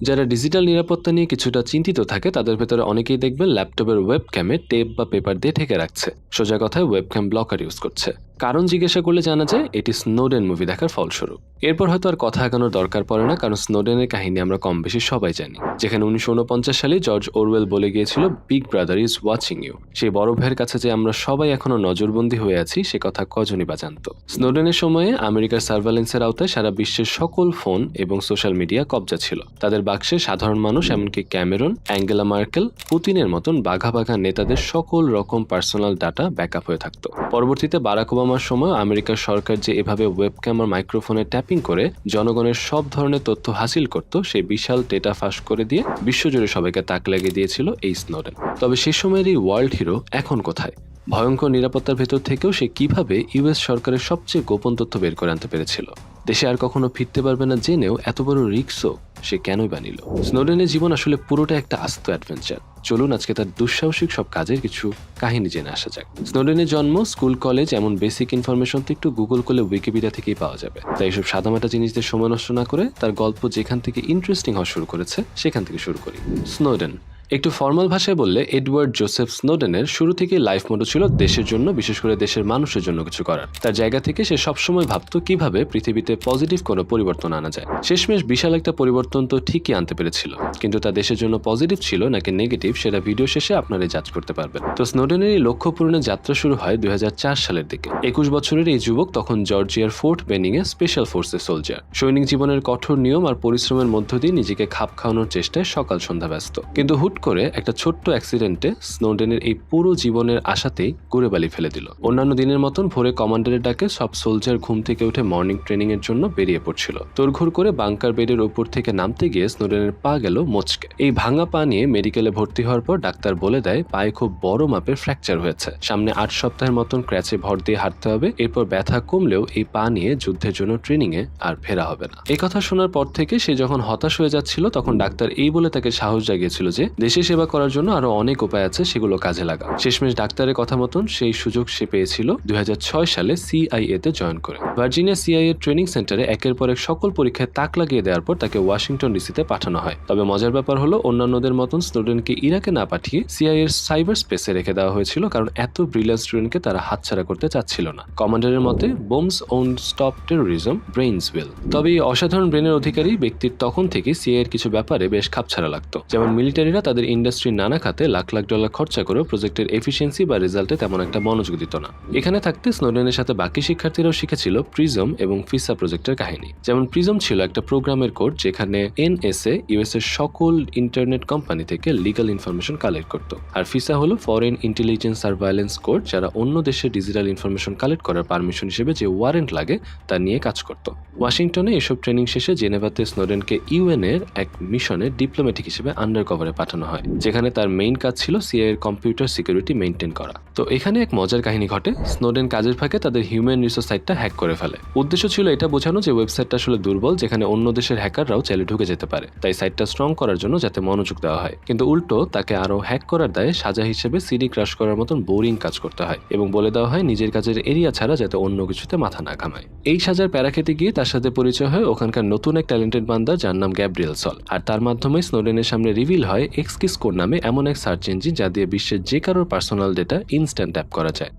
যারা ডিজিটাল নিরাপত্তা নিয়ে কিছুটা চিন্তিত থাকে, তাদের ভেতরে অনেকেই দেখবেন ল্যাপটপের ওয়েব ক্যামে টেপ বা পেপার দিয়ে ঢেকে রাখছে। সোজা কথায় ওয়েব ক্যাম ব্লকার ইউজ করছে। কারণ জিজ্ঞাসা করলে জানা যায়, এটি স্নোডেন মুভি দেখার ফলস্বরূপ। এরপর হয়তো আর কথা আগানোর দরকার পড়ে না, কারণ স্নোডেনের কাহিনী আমরা কম বেশি সবাই জানি। যেখানে উনিশশো উনপঞ্চাশ সালে জর্জ ওরওয়েল বলে গিয়েছিল big brother is watching you সেই বড় ভাইয়ের কাছে যে আমরা সবাই এখনও নজরবন্দি হয়ে আছি, সে কথা কজনই বা জানতো। স্নোডেনের সময়ে আমেরিকার সার্ভেলেন্সের আওতায় সারা বিশ্বের সকল ফোন এবং সোশ্যাল মিডিয়া কবজা ছিল। তাদের বাক্সে সাধারণ মানুষ, এমনকি ক্যামেরন, অ্যাঙ্গেলা মার্কেল, পুতিনের মতন বাঘা বাঘা নেতাদের সকল রকম পার্সোনাল ডাটা ব্যাকআপ হয়ে থাকতো। পরবর্তীতে বারাক ওবামার সময় আমেরিকার সরকার যে এভাবে ওয়েবক্যাম আর মাইক্রোফোনে ট্যাপিং করে জনগণের সব ধরনের তথ্য হাসিল করত, সেই বিশাল ডেটা ফাঁস করে দিয়ে বিশ্বজুড়ে সবাইকে তাক লাগিয়ে দিয়েছিল এই স্নোডেন। তবে সে সময়ের এই ওয়ার্ল্ড হিরো এখন কোথায়? ভয়ঙ্কর নিরাপত্তার ভেতর থেকেও সে কীভাবে ইউএস সরকারের সবচেয়ে গোপন তথ্য বের করে আনতে পেরেছিল? দেশে আর কখনো ফিরতে পারবে না জেনেও এত বড় রিক্সও সে কেনই বা নিল? স্নোডেনের জীবন আসলে পুরোটা একটা আস্ত অ্যাডভেঞ্চার চলুন আজকে তার দুঃসাহসিক সব কাজের কিছু কাহিনী জেনে আসা যাক। স্নোডেনের জন্ম, স্কুল, কলেজ, এমন বেসিক ইনফরমেশন তো একটু গুগল করলে উইকিপিডিয়া থেকেই পাওয়া যাবে। তাই এসব সাদামাটা জিনিসদের সময় নষ্ট না করে তার গল্প যেখান থেকে ইন্টারেস্টিং হওয়া শুরু করেছে, সেখান থেকে শুরু করি। স্নোডেন একটু ফর্মাল ভাষায় বললে, এডওয়ার্ড জোসেফ স্নোডেনের শুরু থেকে লাইফ মোটো ছিল দেশের জন্য, বিশেষ করে দেশের মানুষের জন্য কিছু করার। তার জায়গা থেকে সে সবসময় ভাবতো কীভাবে পৃথিবীতে পজিটিভ কোনো পরিবর্তন আনা যায়। শেষমেশ বিশাল একটা পরিবর্তন তো ঠিকই আনতে পেরেছিল, কিন্তু তা দেশের জন্য পজিটিভ ছিল নাকি নেগেটিভ, সেটা ভিডিও শেষে আপনারাই জাজ করতে পারবেন। তো স্নোডেনের এই লক্ষ্য পূরণের যাত্রা শুরু হয় দুই হাজার চার সালের দিকে। একুশ বছরের এই যুবক তখন জর্জিয়ার ফোর্ট বেনিং এ স্পেশাল ফোর্সের সোলজার। সৈনিক জীবনের কঠোর নিয়ম আর পরিশ্রমের মধ্য দিয়ে নিজেকে খাপ খাওয়ানোর চেষ্টায় সকাল সন্ধ্যা ব্যস্ত। কিন্তু হুট করে একটা ছোট্ট অ্যাক্সিডেন্টে স্নোডেনের এই পুরো জীবনের আশাতেই গুড়ে বালি ফেলে দিল। অন্যান্য দিনের মতন ভোরে কমান্ডারের ডাকে সব সোলজার ঘুম থেকে উঠে মর্নিং ট্রেনিং এর জন্য বেরিয়ে পড়ছিল। তোড়ঘুড় করে বাংকার বেডের ওপর থেকে নামতে গিয়ে স্নোডেনের পা গেল মোচকে। এই ভাঙা পা নিয়ে মেডিকেলে ভর্তি হওয়ার পর ডাক্তার বলে দেয়, পায়ে খুব বড় মাপের ফ্র্যাকচার হয়েছে। সামনে আট সপ্তাহের মতন ক্র্যাচে ভর দিয়ে হাঁটতে হবে, এরপর ব্যথা কমলেও এই পা নিয়ে যুদ্ধের জন্য ট্রেনিং এ আর ফেরা হবে না। কথা শোনার পর থেকে সে যখন হতাশ হয়ে যাচ্ছিল, তখন ডাক্তার এই বলে তাকে সাহস জাগিয়েছিল যে দেশে সেবা করার জন্য আরও অনেক উপায় আছে, সেগুলো কাজে লাগা শেষমেশ ডাক্তারের কথা মতন সেই সুযোগ সে পেয়েছিল দুই হাজার ছয় সালে সিআইএ তে জয়েন করে। ভার্জিনিয়া সিআইএ ট্রেনিং সেন্টারে একের পর এক সকল পরীক্ষায় তাক লাগিয়ে দেওয়ার পর তাকে ওয়াশিংটন ডিসিতে পাঠানো হয়। তবে মজার ব্যাপার হলো, অন্যান্যদের মতন স্টুডেন্টকে ইরাকে না পাঠিয়ে সিআইএ এর সাইবার স্পেসে রেখে দেওয়া হয়েছিল, কারণ এত ব্রিলিয়ান্ট স্টুডেন্টকে তারা হাতছাড়া করতে চাচ্ছিল না। কমান্ডারের মতে, bombs won't stop terrorism, brains will. তবে এই অসাধারণ ব্রেনের অধিকারী ব্যক্তির তখন থেকে সিআই এর কিছু ব্যাপারে বেশ খাপছাড়া লাগতো। যেমন মিলিটারিরা তাদের ইন্ডাস্ট্রির নানা খাতে লাখ লাখ ডলার খরচা করেও প্রজেক্টের এফিসিয়েন্সি বা রেজাল্টে তেমন একটা মনোযোগ দিত না। এখানে থাকতে স্নোডেনের সাথে বাকি শিক্ষার্থীরাও শিখেছিল প্রিজম এবং ফিসা প্রজেক্টের কাহিনী। যেমন প্রিজম ছিল একটা প্রোগ্রামের কোড যেখানে এনএসএ ইউএস এর সকল ইন্টারনেট কোম্পানি থেকে লিগাল ইনফরমেশন কালেক্ট করত। আর ফিসা হলো ফরেন ইন্টেলিজেন্স সার্ভাইলেন্স কোড যারা অন্য দেশের ডিজিটাল ইনফরমেশন কালেক্ট করার পারমিশন হিসেবে যে ওয়ারেন্ট লাগে তা নিয়ে কাজ করত। ওয়াশিংটনে এসব ট্রেনিং শেষে জেনেভাতে স্নোডেনকে ইউএন এর এক মিশনে ডিপ্লোম্যাটিক হিসেবে আন্ডার কভারে পাঠানো হয়, যেখানে তার মেইন কাজ ছিল সিআই এর কম্পিউটার সিকিউরিটি মেনটেন করা। তো এখানে এক মজার কাহিনী ঘটে। স্নোডেন কাজের ফাঁকে তাদের হিউম্যান রিসোর্স সাইটটা হ্যাক করে ফেলে। উদ্দেশ্য ছিল এটা বোঝানো যে ওয়েবসাইটটা আসলে দুর্বল, যেখানে অন্য দেশের হ্যাকাররাও চাইলে ঢুকে যেতে পারে। তাই সাইটটা স্ট্রং করার জন্য যাতে মনোযোগ দেওয়া হয়। কিন্তু উল্টো, তাকে আরও হ্যাক করার দায়ে সাজা হিসেবে সিডি ক্রাশ করার মতন বোরিং কাজ করতে হয় এবং বলে দেওয়া হয় নিজের কাজের এরিয়া ছাড়া যাতে অন্য কিছুতে মাথা না ঘামায়। এই সাজার প্যারা খেতে গিয়ে তার সাথে পরিচয় হয় ওখানকার নতুন এক ট্যালেন্টেড বান্দা যার নাম গ্যাব্রিয়েল সল আর তার মাধ্যমে স্নোডেনের সামনে রিভিল হয় এক্সকিস নামে এমন এক সার্চ ইঞ্জিন যা দিয়ে বিশ্বের যে কারোর পার্সোনাল ডেটা ইনস্ট্যান্ট ট্যাপ করা যায়।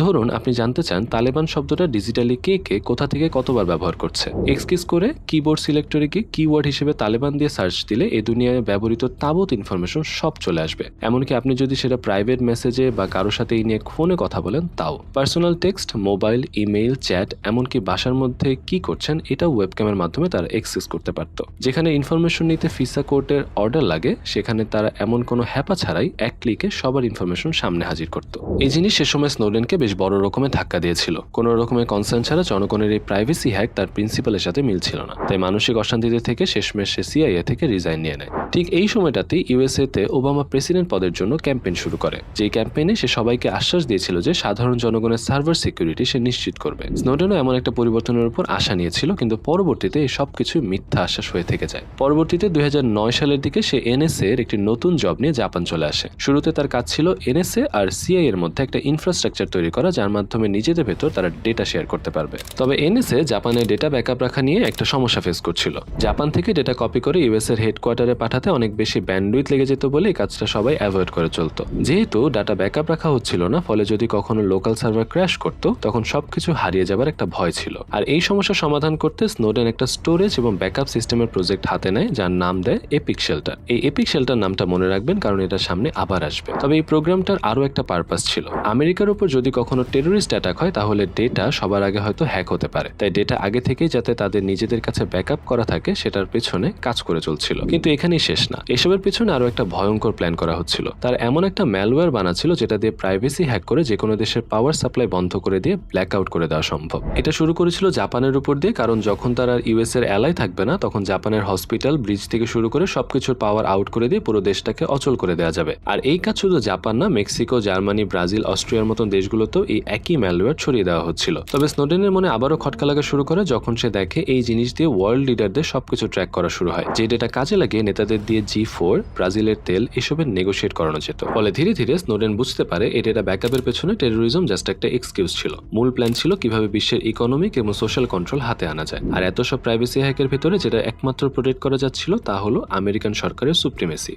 ধরুন, আপনি জানতে চান তালেবান শব্দটা ডিজিটালি কে কে, কোথা থেকে কতবার ব্যবহার করছে। এক্সকিস করে কিবোর্ড সিলেক্টরে গিয়ে কিওয়ার্ড হিসেবে তালেবান দিয়ে সার্চ দিলে এ দুনিয়ায় ব্যবহৃত তাবৎ ইনফরমেশন সব চলে আসবে। এমনকি আপনি যদি সেটা প্রাইভেট মেসেজে বা কারোর সাথে এই নিয়ে ফোনে কথা বলেন, তাও। Personal text mobile email chat এমনকি বাসার মধ্যে কি করছেন, এটাও ওয়েবক্যামের মাধ্যমে তারা এক্সেস করতে পারত। যেখানে ইনফরমেশন নিতে ফিসা কোর্টের অর্ডার লাগে, সেখানে তারা এমন কোনো হ্যাপা ছাড়াই এক ক্লিকে সবার ইনফরমেশন সামনে হাজির করত। এই জিনিস সে সময় স্নোডেনকে বেশ বড় রকমের ধাক্কা দিয়েছিল। কোনো রকমের কনসার্ন ছাড়া জনগণের এই প্রাইভেসি হ্যাক তার প্রিন্সিপালের সাথে মিলছিল না। তাই মানসিক অশান্তিতে থেকে শেষমেশ সে সিআইএ থেকে রিজাইন নিয়ে নেয়। ঠিক এই সময়টাতে ইউএসএ তে ওবামা প্রেসিডেন্ট পদের জন্য ক্যাম্পেইন শুরু করে। যেই ক্যাম্পেইনে সে সবাইকে আশ্বাস দিয়েছিল যে সাধারণ জনগণের সার্ভার সিকিউরিটি সে নিশ্চিত করবে। স্নোডেনও এমন একটা পরিবর্তনের উপর আশা নিয়েছিল, কিন্তু পরবর্তীতে এই সবকিছু মিথ্যা আশ্বাস হয়ে থেকে যায়। পরবর্তীতে দুই হাজার নয় সালের দিকে সে এনএসএ এর একটি নতুন জব নিয়ে জাপান চলে আসে। শুরুতে তার কাজ ছিল এনএসএ আর সিআই এর মধ্যে একটা ইনফ্রাস্ট্রাকচার তৈরি করা, যার মাধ্যমে নিজেদের ভেতর তারা ডেটা শেয়ার করতে পারবে। তবে এনএসএ জাপানের ডেটা ব্যাকআপ রাখা নিয়ে একটা সমস্যা ফেস করছিল। জাপান থেকে ডেটা কপি করে ইউএস এর হেডকোয়ার্টারে পাঠাতে অনেক বেশি ব্যান্ডউইথ লেগে যেত বলে এই কাজটা সবাই অ্যাভয়েড করে চলতো। যেহেতু ডাটা ব্যাকআপ রাখা হচ্ছিল না, ফলে যদি কখনো লোকাল সার্ভার ক্র্যাশ করতো, তখন সবকিছু হারিয়ে যাবার একটা ভয় ছিল। আর এই সমস্যা সমাধান করতে স্নোডেন একটা স্টোরেজ এবং ব্যাকআপ সিস্টেমের প্রজেক্ট হাতে নেয়, যার নাম দেয় এপিক শেল্টার এই এপিক শেল্টার নামটা মনে রাখবেন, কারণ এটা সামনে আবার আসবে। তবে এই প্রোগ্রামটার আরও একটা পারপাস ছিল। আমেরিকার উপর যদি কখনো টেরোরিস্ট অ্যাটাক হয়, তাহলে ডেটা সবার আগে হয়তো হ্যাক হতে পারে। তাই ডেটা আগে থেকেই যাতে তাদের নিজেদের কাছে ব্যাকআপ করা থাকে, সেটার পেছনে কাজ করে চলছিল। কিন্তু এখানেই শেষ না। এসবের পেছনে আরও একটা ভয়ঙ্কর প্ল্যান করা হচ্ছিল। তার এমন একটা ম্যালওয়্যার বানাচ্ছিল, যেটা দিয়ে প্রাইভেসি হ্যাক করে যে কোনো দেশের পাওয়ার সাপ্লাই বন্ধ করে দিয়ে ব্ল্যাক আউট করে দেওয়া সম্ভব। এটা শুরু করেছিল জাপানের উপর দিয়ে, কারণ যখন তারা ইউএস এর অ্যালাই থাকবে না, তখন জাপানের হসপিটাল ব্রিজ থেকে শুরু করে সবকিছুর পাওয়ার আউট করে দিয়ে পুরো দেশটাকে অচল করে দেওয়া যাবে। আর এই কাজ শুধু জাপান না, মেক্সিকো, জার্মানি, ব্রাজিল, অস্ট্রিয়ার মতন দেশগুলোতেও এই একই ম্যালওয়্যার ছড়িয়ে দেওয়া হচ্ছিল। তবে স্নোডেনের মনে আবারও খটকা লাগা শুরু করে যখন সে দেখে এই জিনিস দিয়ে ওয়ার্ল্ড লিডারদের সবকিছু ট্র্যাক করা শুরু হয়, যে ডেটা কাজে লাগে নেতাদের দিয়ে জি ফোর ব্রাজিলের তেল এসবের নেগোশিয়েট করানো যেত। ফলে ধীরে ধীরে স্নোডেন বুঝতে পারে এই ডেটা ব্যাকআপের পেছনে টেরোরিজম জাস্ট একটা এক্সকিউজ ছিল। মূল প্ল্যান ছিল কীভাবে বিশ্বের ইকোনমিক এবং সোশ্যাল কন্ট্রোল হাতে আনা যায়। আর এত সব প্রাইভেসি হ্যাকের ভিতরে যেটা একমাত্র প্রোটেক্ট করা যাচ্ছিল তা হলো আমেরিকান সরকারের সুপ্রিমেসি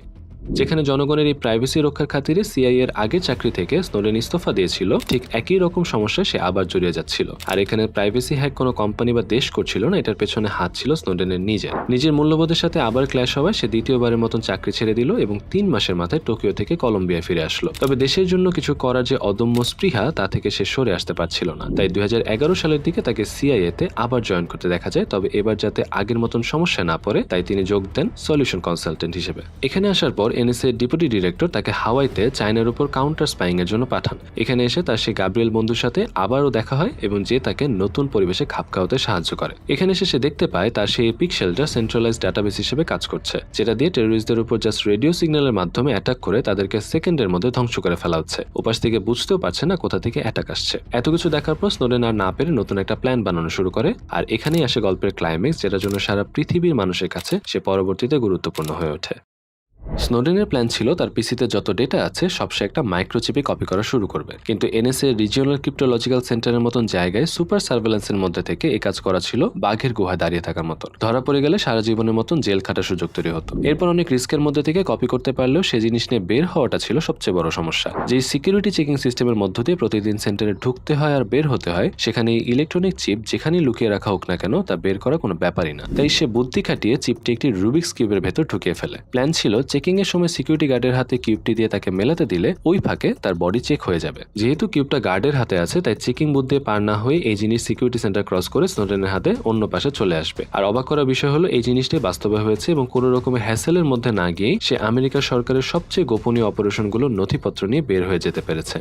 যেখানে জনগণের এই প্রাইভেসি রক্ষার খাতিরে সিআই এর আগে চাকরি থেকে স্নোডেন ইস্তফা দিয়েছিল, ঠিক একই রকম সমস্যায় সে আবার জড়িয়ে যাচ্ছিল। আর এখানে প্রাইভেসি হ্যাক কোনো কোম্পানি বা দেশ করছিল না, এটার পেছনে হাত ছিল স্নোডেনের নিজের। নিজের মূল্যবোধের সাথে আবার ক্ল্যাশ হওয়ায় সে দ্বিতীয়বারের মতন চাকরি ছেড়ে দিল এবং তিন মাসের মাথায় টোকিও থেকে কলম্বিয়া ফিরে আসলো। তবে দেশের জন্য কিছু করার যে অদম্য স্পৃহা, তা থেকে সে সরে আসতে পারছিল না। তাই দুই হাজার এগারো সালের দিকে তাকে সিআইএ তে আবার জয়েন করতে দেখা যায়, তবে এবার যাতে আগের মতন সমস্যা না পড়ে, তাই তিনি যোগ দেন সলিউশন কনসালটেন্ট হিসেবে। এখানে আসার পর এনএসএ ডেপুটি ডিরেক্টর তাকে হাওয়াইতে চায়নার উপর কাউন্টার স্পাইং এর জন্য পাঠান। এখানে এসে তার সেই গাব্রিয়েল বন্ধুর সাথে আবারও দেখা হয় এবং যে তাকে নতুন পরিবেশে খাপ খাওয়াতে সাহায্য করে। এখানে এসে সে দেখতে পায় তার সেই শেলটা সেন্ট্রালাইজ ডাটাবেস হিসেবে কাজ করছে, যেটা দিয়ে টেরোরিস্টদের উপর জাস্ট রেডিও সিগন্যালের মাধ্যমে অ্যাটাক করে তাদেরকে সেকেন্ডের মধ্যে ধ্বংস করে ফেলা হচ্ছে। উপাস থেকে বুঝতেও পারছে না কোথা থেকে অ্যাটাক আসছে। এত কিছু দেখার পর স্নোডেন আর না পেরে নতুন একটা প্ল্যান বানানো শুরু করে, আর এখানেই আসে গল্পের ক্লাইম্যাক্স যেটার জন্য সারা পৃথিবীর মানুষের কাছে সে পরবর্তীতে গুরুত্বপূর্ণ হয়ে ওঠে। স্নোডেনের প্ল্যান ছিল তার পিসিতে যত ডেটা আছে, সব সে একটা মাইক্রোচিপে কপি করা শুরু করবে। কিন্তু এনএসএ রিজিওনাল ক্রিপ্টোলজিক্যাল সেন্টারের মতন জায়গায় সুপার সার্ভেলেন্সের মধ্যে থেকে এ কাজ করা ছিল বাঘের গুহায় দাঁড়িয়ে থাকার মতন। ধরা পড়ে গেলে সারা জীবনের মতন জেল খাটার সুযোগ তৈরি হতো। এরপর অনেক রিস্কের মধ্যে থেকে কপি করতে পারলেও সে জিনিস নিয়ে বের হওয়াটা ছিল সবচেয়ে বড় সমস্যা। যেই সিকিউরিটি চেকিং সিস্টেমের মধ্য দিয়ে প্রতিদিন সেন্টারে ঢুকতে হয় আর বের হতে হয় সেখানে ইলেকট্রনিক চিপ যেখানেই লুকিয়ে রাখা হোক না কেন, তা বের করা কোনো ব্যাপারই না। তাই সে বুদ্ধি খাটিয়ে চিপটি একটি রুবিক্স কিউবের ভেতর ঢুকিয়ে ফেলে। প্ল্যান ছিল চেকিং এর সময় সিকিউরিটি গার্ডের হাতে কিউবটি দিয়ে তাকে মেলাতে দিলে ওই ফাঁকে তার বডি চেক হয়ে যাবে। যেহেতু কিউবটা গার্ডের হাতে আছে, তাই চেকিং বুথ দিয়ে পার না হয়ে এই জিনিস সিকিউরিটি সেন্টার ক্রস করে স্নোডেনের হাতে অন্য পাশে চলে আসবে। আর অবাক করা বিষয় হলো, এই জিনিসটি বাস্তবে হয়েছে এবং কোনো রকমের হ্যাসেলের মধ্যে না গিয়েই সে আমেরিকা সরকারের সবচেয়ে গোপনীয় অপারেশনগুলোর নথিপত্র নিয়ে বের হয়ে যেতে পেরেছে।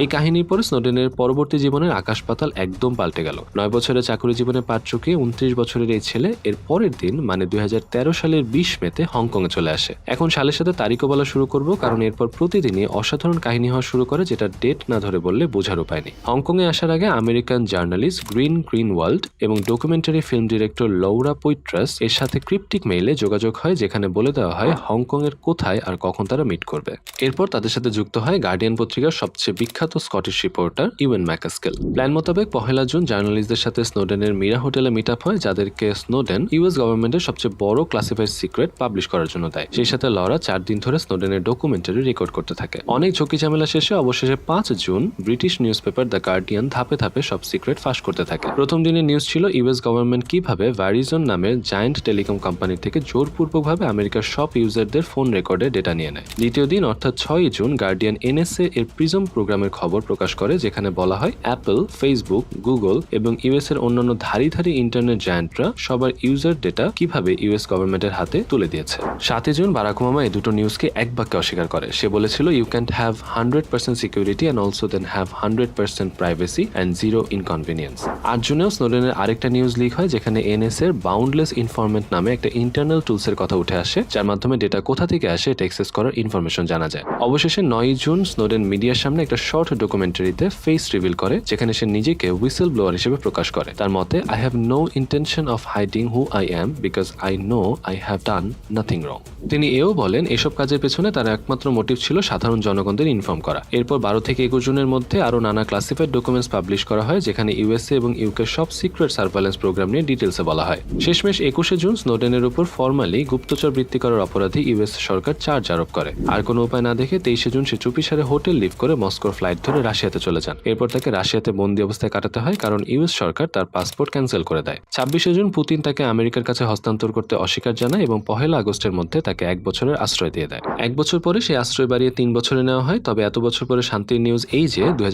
এই কাহিনীর পরে স্নোডেনের পরবর্তী জীবনের আকাশ পাতাল একদম পাল্টে গেল। নয় বছরের চাকরি জীবনে পাট চুকিয়ে উনত্রিশ বছরের এই ছেলে এর পরের দিন মানে দুই হাজার তেরো সালের বিশ মেতে হংকংয়ে চলে আসে। এখন সালের সাথে তারিখও বলা শুরু করব, কারণ এরপর প্রতিদিনই অসাধারণ কাহিনী হওয়া শুরু করে, যেটা ডেট না ধরে বললে বোঝার উপায় নেই। হংকংয়ে আসার আগে American journalist Glenn Greenwald এবং documentary film director Laura Poitras এর সাথে ক্রিপ্টিক মেইলে যোগাযোগ হয়, যেখানে বলে দেওয়া হয় হংকং এর কোথায় আর কখন তারা মিট করবে। এরপর তাদের সাথে যুক্ত হয় গার্ডিয়ান পত্রিকার সবচেয়ে বিখ্যাত Scottish reporter Ewen MacAskill plan মোতাবেক পহেলা জুন জার্নালিস্টদের সাথে স্নোডেনের মিরা হোটেলে মিট আপ হয়, যাদেরকে স্নোডেন ইউএস গভর্নমেন্টের সবচেয়ে বড় ক্লাসিফাইড সিক্রেট পাবলিশ করার জন্য দেয়। সেই সাথে লরা চার দিন ধরে স্নোডেনের ডকুমেন্টারি রেকর্ড করতে থাকে। অনেক ঝুঁকি ঝামেলা শেষে অবশেষে পাঁচ June British newspaper the Guardian ধাপে ধাপে সব সিক্রেট ফাঁস করতে থাকে। প্রথম দিনের নিউজ ছিল ইউএস গভর্নমেন্ট কীভাবে ভ্যারিজন নামের জায়ান্ট টেলিকম কোম্পানি থেকে জোরপূর্বকভাবে আমেরিকার সব ইউজারদের ফোন রেকর্ডে ডেটা নিয়ে নেয়। দ্বিতীয় দিন, অর্থাৎ ছয় জুন গার্ডিয়ান এনএসএ এর প্রিজম প্রোগ্রামের খবর প্রকাশ করে, যেখানে বলা হয় অ্যাপল ফেসবুক গুগল এবং ইউএস এর অন্যান্য ধারি ধারি ইন্টারনেট জায়ান্টরা সবার ইউজার ডেটা কীভাবে ইউএস গভর্নমেন্টের হাতে তুলে দিয়েছে। সাতই জুন বারাক ওবামা এই দুটো নিউজকে এক বাক্যে অস্বীকার করে। সে বলেছিল you can have hundred percent security and also then have hundred percent privacy and zero inconvenience আট জুনেও স্নোডেনের আরেকটা নিউজ লিক হয়, যেখানে এনএস এর বাউন্ডলেস ইনফরমেন্ট নামে একটা ইন্টারনাল টুলস এর কথা উঠে আসে, যার মাধ্যমে ডেটা কোথা থেকে আসে, এটা এক্সেস করার ইনফরমেশন জানা যায়। অবশেষে নয় জুন স্নোডেন মিডিয়ার সামনে একটা শর্ট শর্ট ডকুমেন্টারিতে ফেস রিভিল করে, যেখানে সে নিজেকে হুইসেল ব্লোয়ার হিসেবে প্রকাশ করে। তার মতে I have no intention of hiding who I am because I know I have done nothing wrong তিনি এও বলেন, এসব কাজের পেছনে তার একমাত্র মোটিভ ছিল সাধারণ জনগণদের ইনফর্ম করা। এরপর বারো থেকে একুশ জনের মধ্যে আরও নানা ক্লাসিফাইড ডকুমেন্টস পাবলিশ করা হয়, যেখানে ইউএসএ এবং ইউকে সব সিক্রেট সার্ভেলেন্স প্রোগ্রাম নিয়ে ডিটেলসে বলা হয়। শেষমেশ একুশে জুন স্নোডেনের উপর ফর্মালি গুপ্তচর বৃত্তি করার অপরাধে ইউএস সরকার চার্জ আরোপ করে। আর কোনো উপায় না দেখে তেইশে জুন সে চুপিসারে হোটেল লিভ করে মস্কোর ফ্লাইট ধরে রাশিয়াতে চলে যান। এরপর তাকে রাশিয়াতে বন্দি অবস্থায় কাটাতে হয় কারণ ইউএস সরকার তার পাসপোর্ট ক্যান্সেল করে দেয়। ছাব্বিশে জুন পুতিন তাকে আমেরিকার কাছে হস্তান্তর করতে অস্বীকার জানায় এবং পহেলা আগস্টের মধ্যে তাকে এক বছরের আশ্রয় দিয়ে দেয়। এক বছর পরে সেই আশ্রয় বাড়িয়ে তিন বছরে নেওয়া হয়, তবে এত বছর পরে শান্তির নিউজ এই যে দুই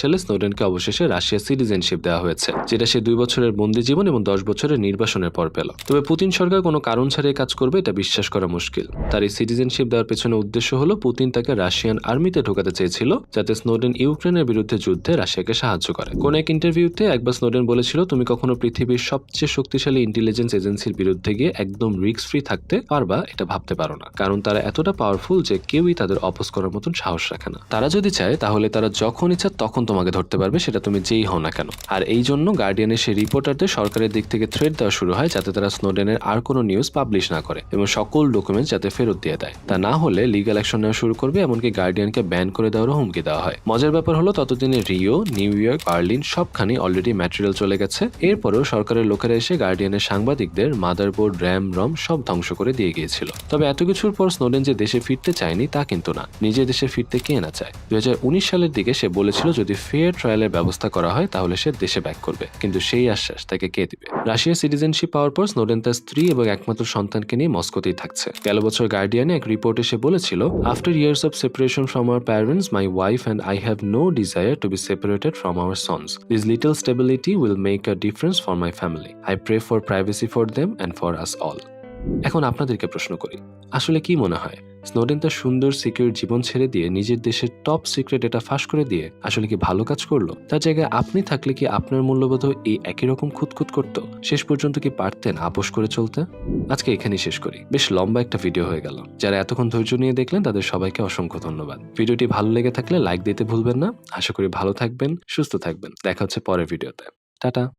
সালে স্নোডেনকে অবশেষে রাশিয়া সিটিজেনশিপ দেওয়া হয়েছে, যেটা সে দুই বছরের বন্দি জীবন এবং দশ বছরের নির্বাসনের পর পেল। তবে পুতিন সরকার কোনো কারণ ছাড়িয়ে কাজ করবে এটা বিশ্বাস করা মুশকিল। তার এই সিটিজেনশিপ দেওয়ার পেছনে উদ্দেশ্য হলো পুতিন তাকে রাশিয়ান আর্মিতে ঢোকাতে চেয়েছিল, যাতে স্নোডেন ইউক্রেনের বিরুদ্ধে যুদ্ধে রাশিয়াকে সাহায্য করে। কোন এক ইন্টারভিউতে একবার স্নোডেন বলেছিল, তুমি কখনো পৃথিবীর সবচেয়ে শক্তিশালী ইন্টেলিজেন্স এজেন্সির বিরুদ্ধে গিয়ে একদম রিস্ক ফ্রি থাকতে পারবা, এটা ভাবতে পারো না। কারণ তারা এতটা পাওয়ারফুল যে কেউই তাদের অপোজ করার মতন সাহস রাখে না। তারা যদি চায়, তাহলে তারা যখন ইচ্ছা তখন তোমাকে ধরতে পারবে, সেটা তুমি যেই হও না কেন। আর এই জন্য গার্ডিয়ানের সেই রিপোর্টারদের সরকারের দিক থেকে থ্রেড দেওয়া শুরু হয়, যাতে তারা স্নোডেনের আর কোনো নিউজ পাবলিশ না করে, এবং সকল ডকুমেন্টস যাতে ফেরত দিয়ে দেয়। তা না হলে লিগাল অ্যাকশন নেওয়া শুরু করবে, এমনকি গার্ডিয়ানকে ব্যান করে দেওয়ারও হুমকি দেওয়া হয়। মজার ব্যাপার হলো, ততদিনে রিও, নিউ ইয়র্ক, বার্লিন সবখানে অলরেডি ম্যাটেরিয়াল চলে গেছে। এরপরেও সরকারের লোকেরা এসে গার্ডিয়ানের সাংবাদিকদের মাদারবোর্ড, র্যাম, রম সব ধ্বংস করে দিয়ে গিয়েছিল। তবে এত কিছুর পর স্নোডেন যে দেশে ফিরতে চায়নি, তা কিন্তু না। নিজের দেশে ফিরতে কে না চায়? দুই হাজার উনিশ সালের দিকে সে বলেছিল, যদি ফেয়ার ট্রায়ালের ব্যবস্থা করা হয়, তাহলে সে দেশে ব্যাক করবে। কিন্তু সেই আশ্বাস তাকে কে দিবে? রাশিয়ার সিটিজেনশিপ পাওয়ার পর স্নোডেন তার স্ত্রী এবং একমাত্র সন্তানকে নিয়ে মস্কোতেই থাকছে। গেল বছর গার্ডিয়ানে এক রিপোর্টে সে বলেছিল after years of separation from our parents my wife and I have no desire to be separated from our sons. This little stability will make a difference for my family. I pray for privacy for them and for us all. এখন আপনাদেরকে প্রশ্ন করি আসলে কি মনে হয় Snowden তার সুন্দর সিকিউর জীবন ছেড়ে দিয়ে নিজের দেশের টপ সিক্রেট এটা ফাঁস করে দিয়ে আসলে কি ভালো কাজ করল? তার জায়গায় আপনি থাকলে কি আপনার মূল্যবোধ এই একই রকম খুঁতখুত করতো? শেষ পর্যন্ত কি পারতেন আপোষ করে চলতে? আজকে এখানেই শেষ করি। বেশ লম্বা একটা ভিডিও হয়ে গেল। যারা এতক্ষণ ধৈর্য নিয়ে দেখলেন, তাদের সবাইকে অসংখ্য ধন্যবাদ। ভিডিওটি ভালো লেগে থাকলে লাইক দিতে ভুলবেন না। আশা করি ভালো থাকবেন, সুস্থ থাকবেন। দেখা হচ্ছে পরের ভিডিওতে টাটা।